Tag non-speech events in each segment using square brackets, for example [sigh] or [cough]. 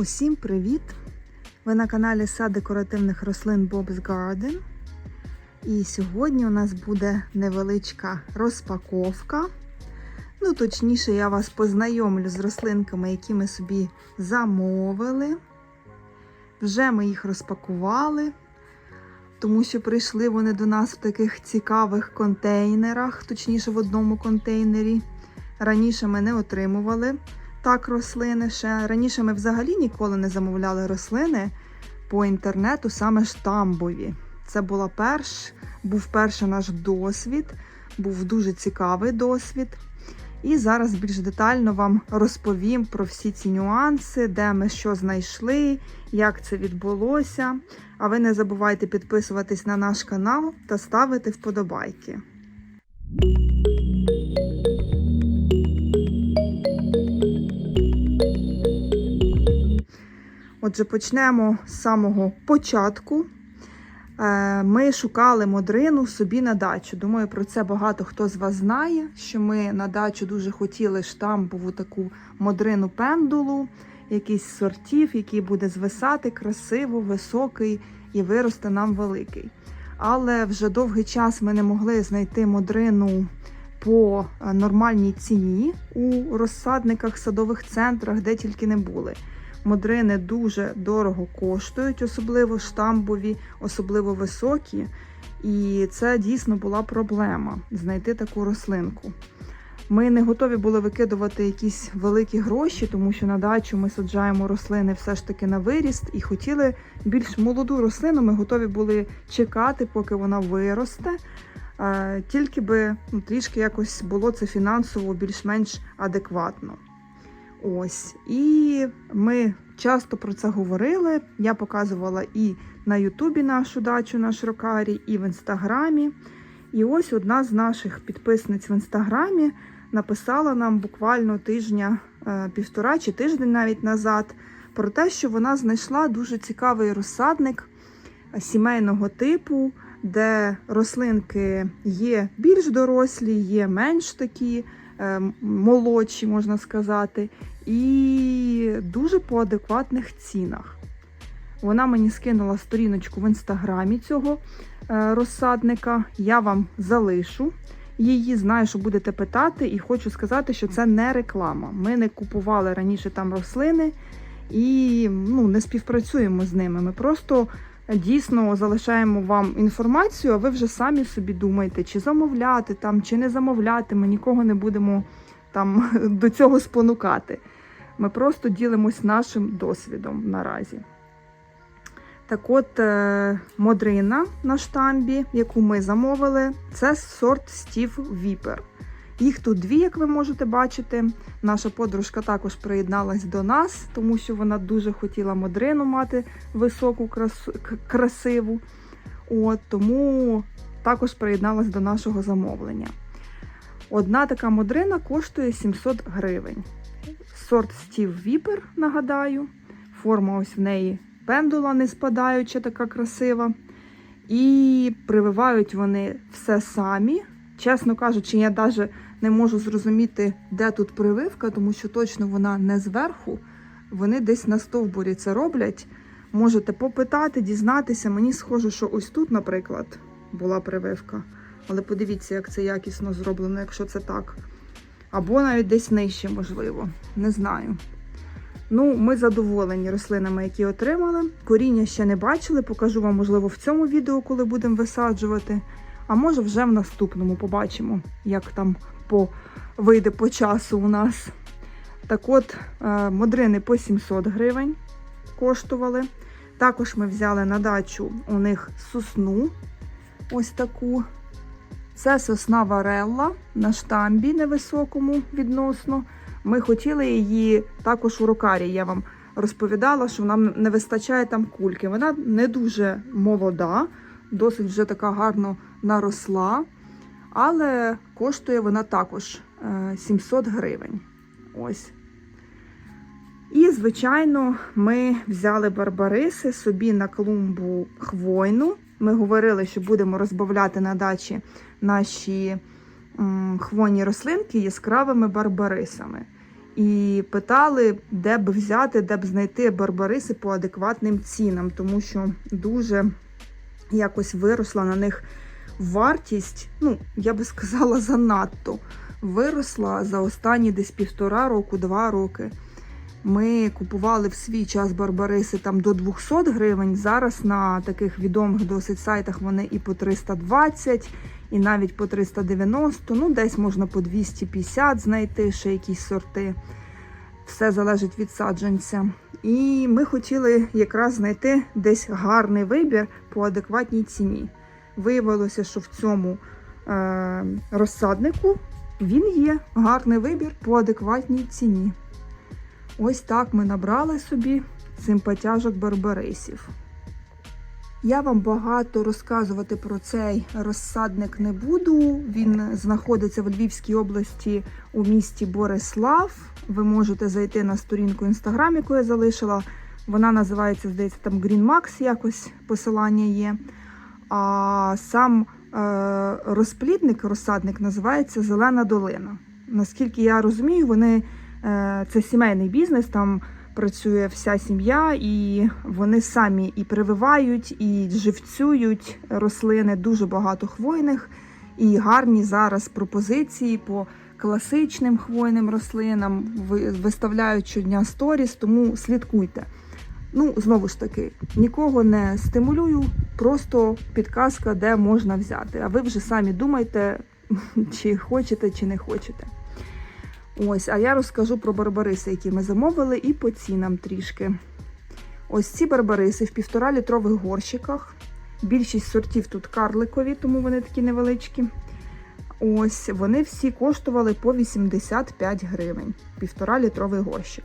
Усім привіт! Ви на каналі Сад декоративних рослин Bob's Garden. І сьогодні у нас буде невеличка розпаковка. Ну, точніше, я вас познайомлю з рослинками, які ми собі замовили. Вже ми їх розпакували, тому що прийшли вони до нас в таких цікавих контейнерах, точніше, в одному контейнері. Раніше ми не отримували так рослини ще. Раніше ми взагалі ніколи не замовляли рослини по інтернету, саме штамбові. Це була перш, був перший наш досвід, був дуже цікавий досвід. І зараз більш детально вам розповім про всі ці нюанси, де ми що знайшли, як це відбулося. А ви не забувайте підписуватись на наш канал та ставити вподобайки. Отже, почнемо з самого початку. Е, Ми шукали модрину собі на дачу. Думаю, про це багато хто з вас знає. Що ми на дачу дуже хотіли штампову таку модрину пендулу, якийсь сортів, який буде звисати красиво, високий і виросте нам великий. Але вже довгий час ми не могли знайти модрину по е, нормальній ціні у розсадниках, садових центрах, де тільки не були. Модрини дуже дорого коштують, особливо штамбові, особливо високі. І це дійсно була проблема знайти таку рослинку. Ми не готові були викидувати якісь великі гроші, тому що на дачу ми саджаємо рослини все ж таки на виріст і хотіли більш молоду рослину. Ми готові були чекати, поки вона виросте. Е, Тільки би ну, трішки якось було це фінансово більш-менш адекватно. Ось, і ми часто про це говорили. Я показувала і на Ютубі нашу дачу, наш рокарі, і в інстаграмі. І ось одна з наших підписниць в інстаграмі написала нам буквально тижня, е, півтора чи тиждень навіть назад про те, що вона знайшла дуже цікавий розсадник сімейного типу, де рослинки є більш дорослі, є менш такі е, молодші, можна сказати, і дуже по адекватних цінах. Вона мені скинула сторіночку в інстаграмі цього е, розсадника. Я вам залишу її. Знаю, що будете питати, і хочу сказати, що це не реклама. Ми не купували раніше там рослини і ну, не співпрацюємо з ними. Ми просто дійсно залишаємо вам інформацію, а ви вже самі собі думаєте, чи замовляти там, чи не замовляти. Ми нікого не будемо там [laughs] до цього спонукати. Ми просто ділимось нашим досвідом наразі. Так от, е, модрина на штамбі, яку ми замовили, це сорт Стів Віпер. Їх тут дві, як ви можете бачити. Наша подружка також приєдналась до нас, тому що вона дуже хотіла модрину мати високу, красу, красиву. От, тому також приєдналась до нашого замовлення. Одна така модрина коштує 700 гривень. Сорт Стів Віпер, нагадаю. Форма ось в неї пендула не спадаюча, така красива. І прививають вони все самі. Чесно кажучи, я навіть не можу зрозуміти, де тут прививка, тому що точно вона не зверху. Вони десь на стовбурі це роблять. Можете попитати, дізнатися. Мені схоже, що ось тут, наприклад, була прививка. Але подивіться, як це якісно зроблено, якщо це так. Або навіть десь нижче, можливо. Не знаю. Ну, ми задоволені рослинами, які отримали. Коріння ще не бачили, покажу вам, можливо, в цьому відео, коли будемо висаджувати. А може вже в наступному побачимо, як там по, вийде по часу у нас. Так от, е, модрини по 700 гривень коштували. Також ми взяли на дачу у них сосну. Ось таку. Це сосна варелла на штамбі невисокому відносно. Ми хотіли її також у рокарі. Я вам розповідала, що нам не вистачає там кульки. Вона не дуже молода, досить вже така гарно наросла, але коштує вона також е, 700 гривень. Ось. І, звичайно, ми взяли барбариси собі на клумбу хвойну. Ми говорили, що будемо розбавляти на дачі наші хвойні рослинки яскравими барбарисами. і питали, де б взяти, де б знайти барбариси по адекватним цінам, тому що дуже якось виросла на них вартість, ну, я би сказала, занадто. Виросла за останні десь півтора року, два роки. Ми купували в свій час барбариси там до 200 гривень. Зараз на таких відомих досить сайтах вони і по 320, і навіть по 390. Ну, десь можна по 250 знайти ще якісь сорти. Все залежить від саджанця. І ми хотіли якраз знайти десь гарний вибір по адекватній ціні. Виявилося, що в цьому е, розсаднику він є гарний вибір по адекватній ціні. Ось так ми набрали собі симпатяжок барбарисів. Я вам багато розказувати про цей розсадник не буду. Він знаходиться в Львівській області у місті Борислав. Ви можете зайти на сторінку інстаграм, яку я залишила. Вона називається, здається, там Green Max, якось посилання є. А сам е, розплідник, розсадник називається Зелена долина. Наскільки я розумію, вони е, це сімейний бізнес, там працює вся сім'я, і вони самі і прививають, і живцюють рослини, дуже багато хвойних, і гарні зараз пропозиції по класичним хвойним рослинам. Виставляють щодня сторіс, тому слідкуйте. Ну, знову ж таки, нікого не стимулюю, просто підказка, де можна взяти. А ви вже самі думайте, [laughs] чи хочете, чи не хочете. Ось, а я розкажу про барбариси, які ми замовили, і по цінам трішки. Ось ці барбариси в півтора літрових горщиках. Більшість сортів тут карликові, тому вони такі невеличкі. Ось вони всі коштували по 85 гривень. Півтора літровий горщик.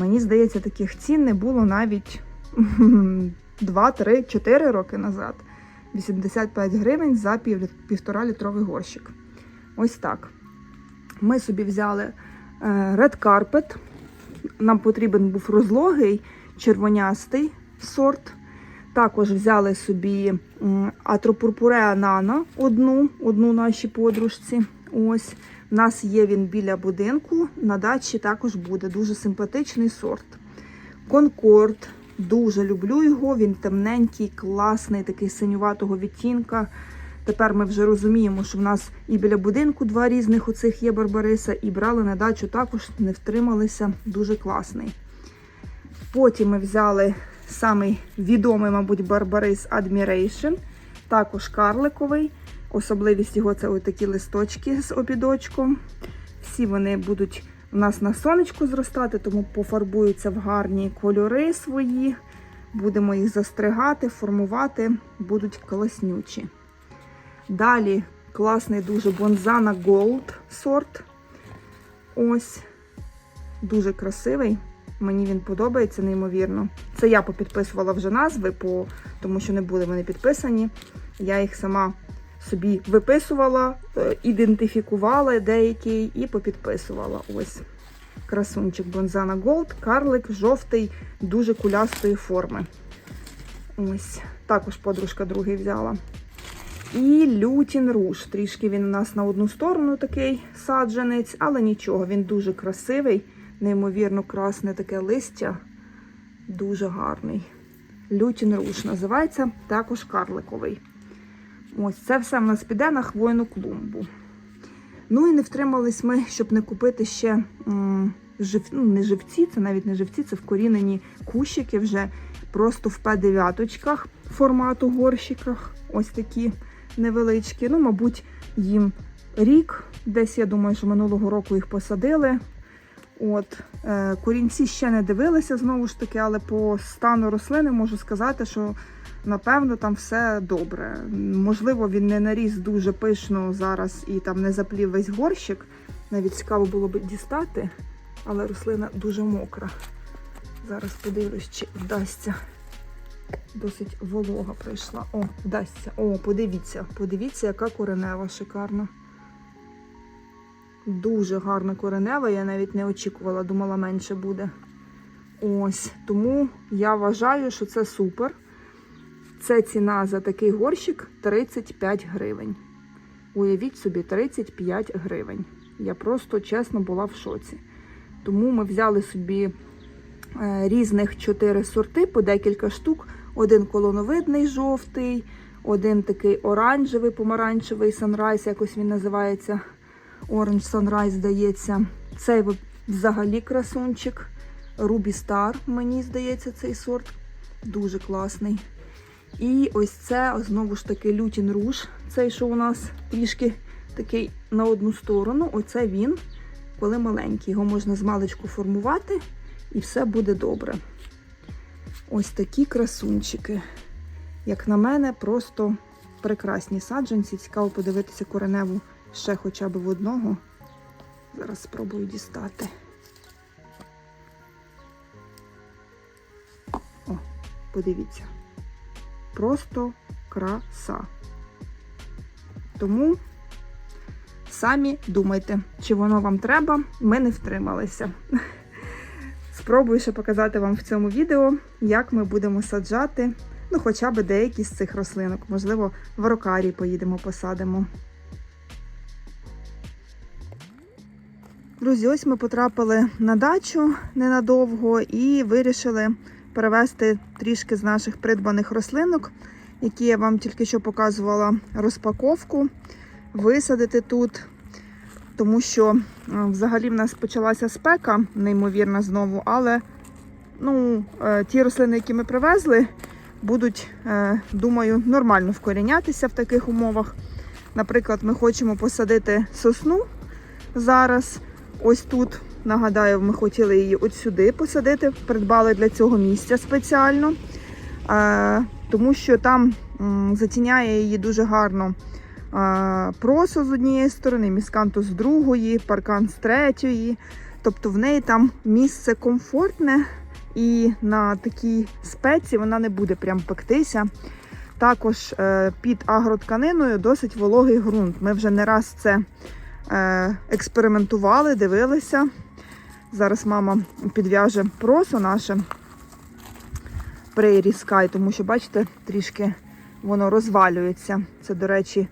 Мені здається, таких цін не було навіть 2, 3, 4 роки назад. 85 гривень за пів, півтора літровий горщик. Ось так. Ми собі взяли е, Red Carpet. Нам потрібен був розлогий, червонястий сорт. Також взяли собі Атропурпуреа Нано, одну, одну нашій подружці. Ось. У нас є він біля будинку. На дачі також буде дуже симпатичний сорт. Конкорд. Дуже люблю його. Він темненький, класний, такий синюватого відтінка. Тепер ми вже розуміємо, що в нас і біля будинку два різних оцих є барбариса, і брали на дачу також, не втрималися. Дуже класний. Потім ми взяли самий відомий, мабуть, барбарис Admiration, також карликовий. Особливість його це ось такі листочки з обідочком. Всі вони будуть у нас на сонечку зростати, тому пофарбуються в гарні кольори свої. Будемо їх застригати, формувати, будуть класнючі. Далі класний дуже Бонзана Gold сорт. Ось. Дуже красивий. Мені він подобається неймовірно. Це я попідписувала вже назви, по... тому що не були вони підписані. Я їх сама собі виписувала, е, ідентифікувала деякі і попідписувала. Ось красунчик Бонзана Gold, карлик жовтий, дуже кулястої форми. Ось, також подружка другий взяла. І лютін руш. Трішки він у нас на одну сторону такий саджанець, але нічого, він дуже красивий, неймовірно красне таке листя. Дуже гарний. Лютін руш називається також карликовий. Ось це все в нас піде на хвойну клумбу. Ну і не втримались ми, щоб не купити ще жив, ну, не живці, це навіть не живці, це вкорінені кущики вже просто в П9 формату горщиках. Ось такі невеличкі. Ну, мабуть, їм рік. Десь я думаю, що минулого року їх посадили. От, е, корінці ще не дивилися знову ж таки, але по стану рослини можу сказати, що напевно там все добре. Можливо, він не наріс дуже пишно зараз і там не заплів весь горщик. Навіть цікаво було б дістати, але рослина дуже мокра. Зараз подивлюсь, чи вдасться. Досить волога прийшла. О, вдасться. О, подивіться, подивіться, яка коренева шикарна. Дуже гарна коренева, я навіть не очікувала, думала, менше буде. Ось, тому я вважаю, що це супер. Це ціна за такий горщик 35 гривень. Уявіть собі, 35 гривень. Я просто чесно була в шоці. Тому ми взяли собі е, різних чотири сорти по декілька штук. Один колоновидний жовтий, один такий оранжевий, помаранчевий Sunrise, якось він називається. Orange Sunrise, здається. Цей взагалі красунчик. Ruby Star, мені здається, цей сорт. Дуже класний. І ось це знову ж таки Лютін Руж. Цей, що у нас трішки такий на одну сторону. Оце він, коли маленький. Його можна з маличку формувати і все буде добре. Ось такі красунчики. Як на мене, просто прекрасні саджанці. Цікаво подивитися кореневу ще хоча б в одного. Зараз спробую дістати. О, подивіться. Просто краса. Тому самі думайте, чи воно вам треба. Ми не втрималися. [laughs] Спробую ще показати вам в цьому відео, як ми будемо саджати, ну, хоча б деякі з цих рослинок. Можливо, в рокарі поїдемо, посадимо. Друзі, ось ми потрапили на дачу ненадовго і вирішили перевезти трішки з наших придбаних рослинок, які я вам тільки що показувала розпаковку, висадити тут. Тому що е, взагалі в нас почалася спека, неймовірна знову, але ну, е, ті рослини, які ми привезли, будуть, е, думаю, нормально вкорінятися в таких умовах. Наприклад, ми хочемо посадити сосну зараз. Ось тут, нагадаю, ми хотіли її от сюди посадити, придбали для цього місця спеціально, тому що там затіняє її дуже гарно просо з однієї сторони, міскантус з другої, паркан з третьої. Тобто в неї там місце комфортне і на такій спеці вона не буде прям пектися. Також е, під агротканиною досить вологий ґрунт. Ми вже не раз це е, експериментували, дивилися. Зараз мама підв'яже просо наше Prairie Sky, тому що, бачите, трішки воно розвалюється. Це, до речі,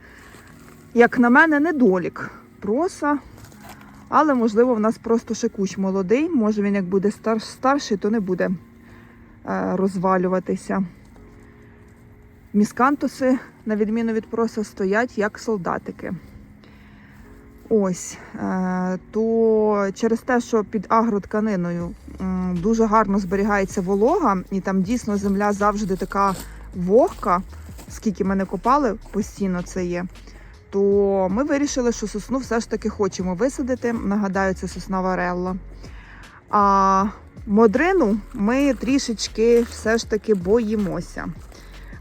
як на мене, недолік проса. Але, можливо, в нас просто кущ молодий. Може він як буде стар, старший, то не буде е, розвалюватися. Міскантуси, на відміну від проса, стоять як солдатики. Ось, е, то через те, що під агротканиною дуже гарно зберігається волога, і там дійсно земля завжди така вогка, скільки ми не копали, постійно це є. То ми вирішили, що сосну все ж таки хочемо висадити. Нагадаю, це сосна варелла. А модрину ми трішечки все ж таки боїмося.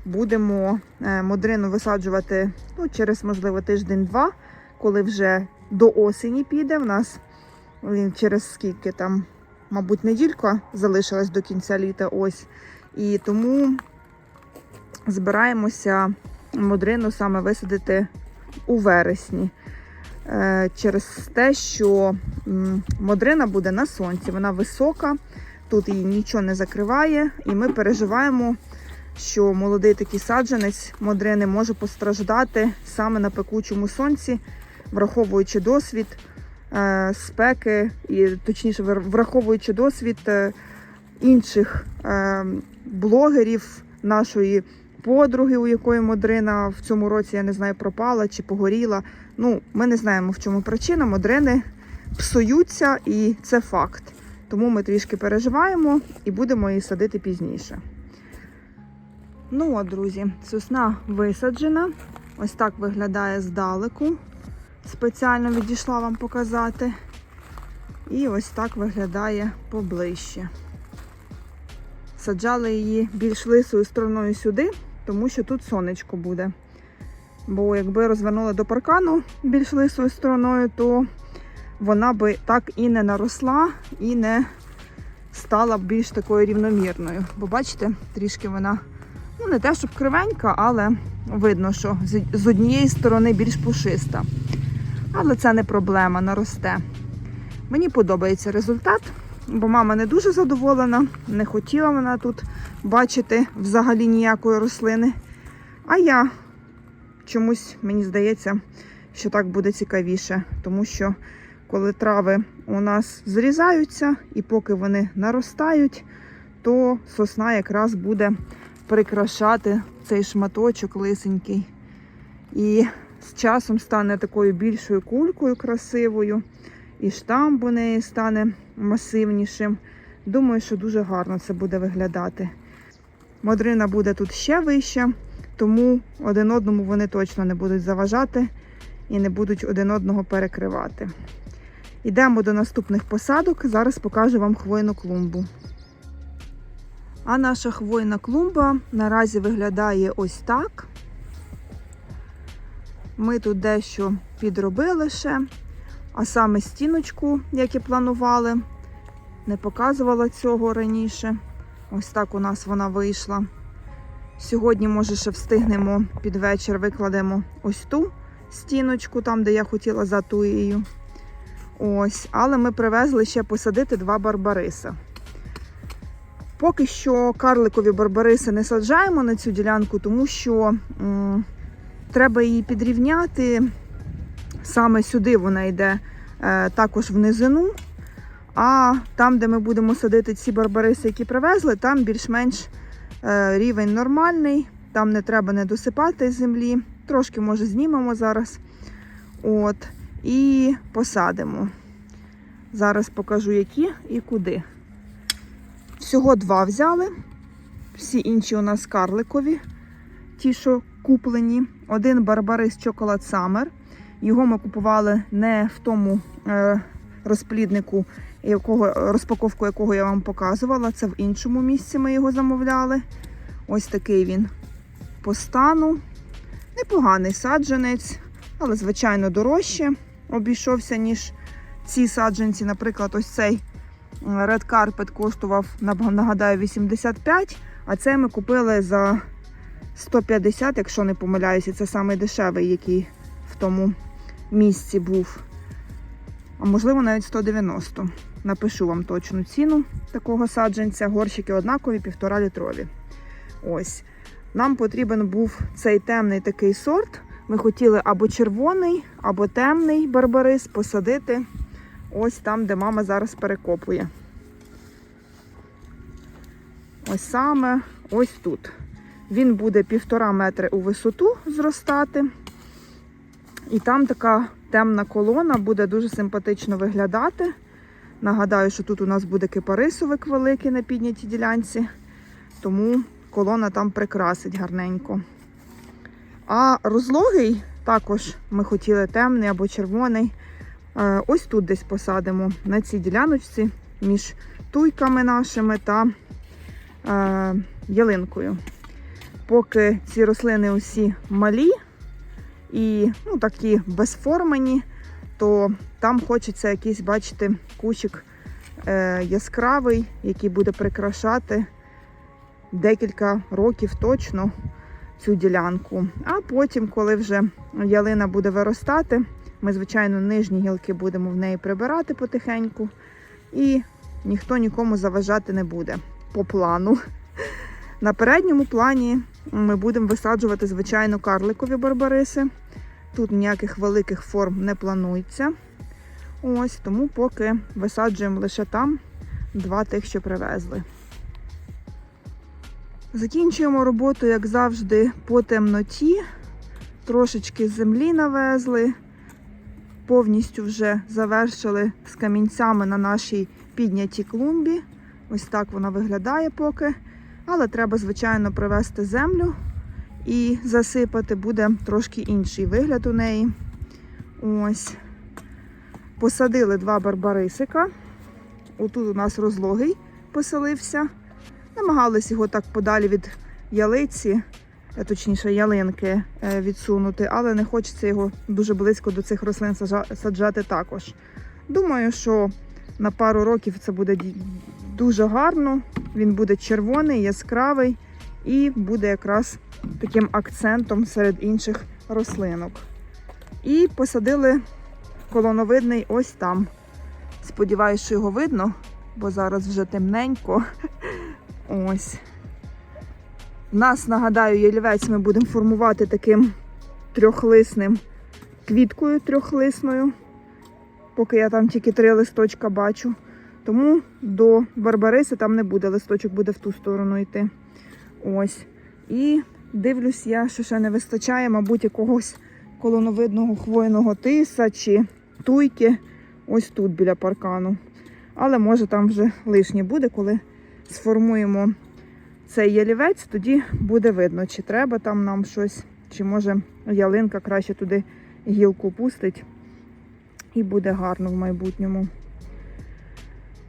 Будемо е, модрину висаджувати ну, через, можливо, тиждень-два, коли вже до осені піде. В нас е, через скільки там, мабуть, неділька залишилась до кінця літа ось. І тому збираємося модрину саме висадити у вересні. Е, Через те, що модрина буде на сонці, вона висока, тут її нічого не закриває, і ми переживаємо, що молодий такий саджанець модрини може постраждати саме на пекучому сонці, враховуючи досвід е, спеки, і точніше, враховуючи досвід е, інших е, блогерів нашої подруги, у якої модрина в цьому році, я не знаю, пропала чи погоріла. Ну, ми не знаємо, в чому причина. Модрини псуються, і це факт. Тому ми трішки переживаємо і будемо її садити пізніше. Ну от, друзі, сосна висаджена. Ось так виглядає здалеку. Спеціально відійшла вам показати. І ось так виглядає поближче. Саджали її більш лисою стороною сюди, тому що тут сонечко буде. Бо якби розвернули до паркану більш лисою стороною, то вона би так і не наросла, і не стала б більш такою рівномірною. Бо бачите, трішки вона ну не те, щоб кривенька, але видно, що з- однієї сторони більш пушиста. Але це не проблема, наросте. Мені подобається результат, бо мама не дуже задоволена, не хотіла вона тут бачити взагалі ніякої рослини. А я чомусь мені здається, що так буде цікавіше, тому що коли трави у нас зрізаються, і поки вони наростають, то сосна якраз буде прикрашати цей шматочок лисенький. І з часом стане такою більшою кулькою красивою, і штамб у неї стане масивнішим. Думаю, що дуже гарно це буде виглядати. Модрина буде тут ще вища, тому один одному вони точно не будуть заважати і не будуть один одного перекривати. Йдемо до наступних посадок. Зараз покажу вам хвойну клумбу. А наша хвойна клумба наразі виглядає ось так. Ми тут дещо підробили ще, а саме стіночку, як і планували. Не показувала цього раніше. Ось так у нас вона вийшла. Сьогодні, може, ще встигнемо під вечір викладемо ось ту стіночку, там, де я хотіла за туєю. Ось, але ми привезли ще посадити два барбариса. Поки що карликові барбариси не саджаємо на цю ділянку, тому що треба її підрівняти. Саме сюди вона йде е, також в низину. А там, де ми будемо садити ці барбариси, які привезли, там більш-менш е, рівень нормальний, там не треба не досипати землі. Трошки, може, знімемо зараз. От, і посадимо. Зараз покажу, які і куди. Всього два взяли. Всі інші у нас карликові, ті, що куплені. Один барбарис Chocolate Summer. Його ми купували не в тому е, розпліднику, якого, розпаковку якого я вам показувала. Це в іншому місці ми його замовляли. Ось такий він по стану. Непоганий саджанець, але, звичайно, дорожче обійшовся, ніж ці саджанці. Наприклад, ось цей Red Carpet коштував, нагадаю, 85, а цей ми купили за 150, якщо не помиляюся. Це найдешевий, який в тому місці був. А можливо, навіть 190. Напишу вам точну ціну такого саджанця. Горщики однакові, півтора літрові. Ось. Нам потрібен був цей темний такий сорт. Ми хотіли або червоний, або темний барбарис посадити ось там, де мама зараз перекопує. Ось саме ось тут. Він буде півтора метри у висоту зростати. І там така темна колона буде дуже симпатично виглядати. Нагадаю, що тут у нас буде кипарисовик великий на піднятій ділянці, тому колона там прикрасить гарненько. А розлогий також ми хотіли темний або червоний. Е, Ось тут десь посадимо на цій діляночці між туйками нашими та е, ялинкою. Поки ці рослини усі малі і ну, такі безформені, то там хочеться якийсь, бачити, кущик е, яскравий, який буде прикрашати декілька років точно цю ділянку. А потім, коли вже ялина буде виростати, ми, звичайно, нижні гілки будемо в неї прибирати потихеньку, і ніхто нікому заважати не буде по плану. На передньому плані ми будемо висаджувати, звичайно, карликові барбариси. Тут ніяких великих форм не планується. Ось, тому поки висаджуємо лише там два тих, що привезли. Закінчуємо роботу, як завжди, по темноті. Трошечки землі навезли. Повністю вже завершили з камінцями на нашій піднятій клумбі. Ось так вона виглядає поки. Але треба, звичайно, привезти землю і засипати буде трошки інший вигляд у неї. Ось. Посадили два барбарисика. Отут у нас розлогий поселився. Намагались його так подалі від ялиці, е, точніше, ялинки е, відсунути, але не хочеться його дуже близько до цих рослин саджати також. Думаю, що на пару років це буде дуже гарно. Він буде червоний, яскравий і буде якраз таким акцентом серед інших рослинок. І посадили колоновидний ось там. Сподіваюсь, що його видно, бо зараз вже темненько. [laughs] Ось. Нас, нагадаю, ялівець ми будемо формувати таким трьохлисним квіткою трьохлисною. поки я там тільки три листочка бачу. Тому до Барбариси там не буде листочок, буде в ту сторону йти. Ось. І дивлюсь я, що ще не вистачає, мабуть, якогось колоновидного хвойного тиса чи туйки ось тут біля паркану. Але може там вже лишнє буде, коли сформуємо цей ялівець, тоді буде видно, чи треба там нам щось, чи може ялинка краще туди гілку пустить. І буде гарно в майбутньому.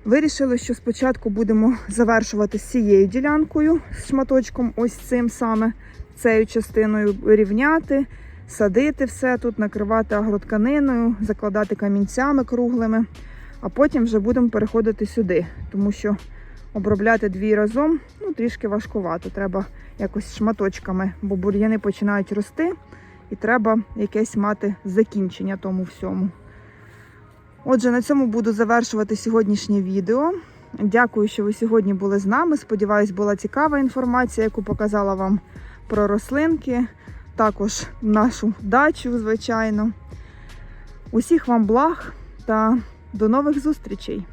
Вирішили, що спочатку будемо завершувати з цією ділянкою, з шматочком, ось цим саме, цією частиною рівняти, садити все тут, накривати агротканиною, закладати камінцями круглими, а потім вже будемо переходити сюди, тому що обробляти дві разом ну, трішки важкувато. Треба якось шматочками, бо бур'яни починають рости, і треба якесь мати закінчення тому всьому. Отже, на цьому буду завершувати сьогоднішнє відео. Дякую, що ви сьогодні були з нами. Сподіваюсь, була цікава інформація, яку показала вам про рослинки, також нашу дачу, звичайно. Усіх вам благ та до нових зустрічей!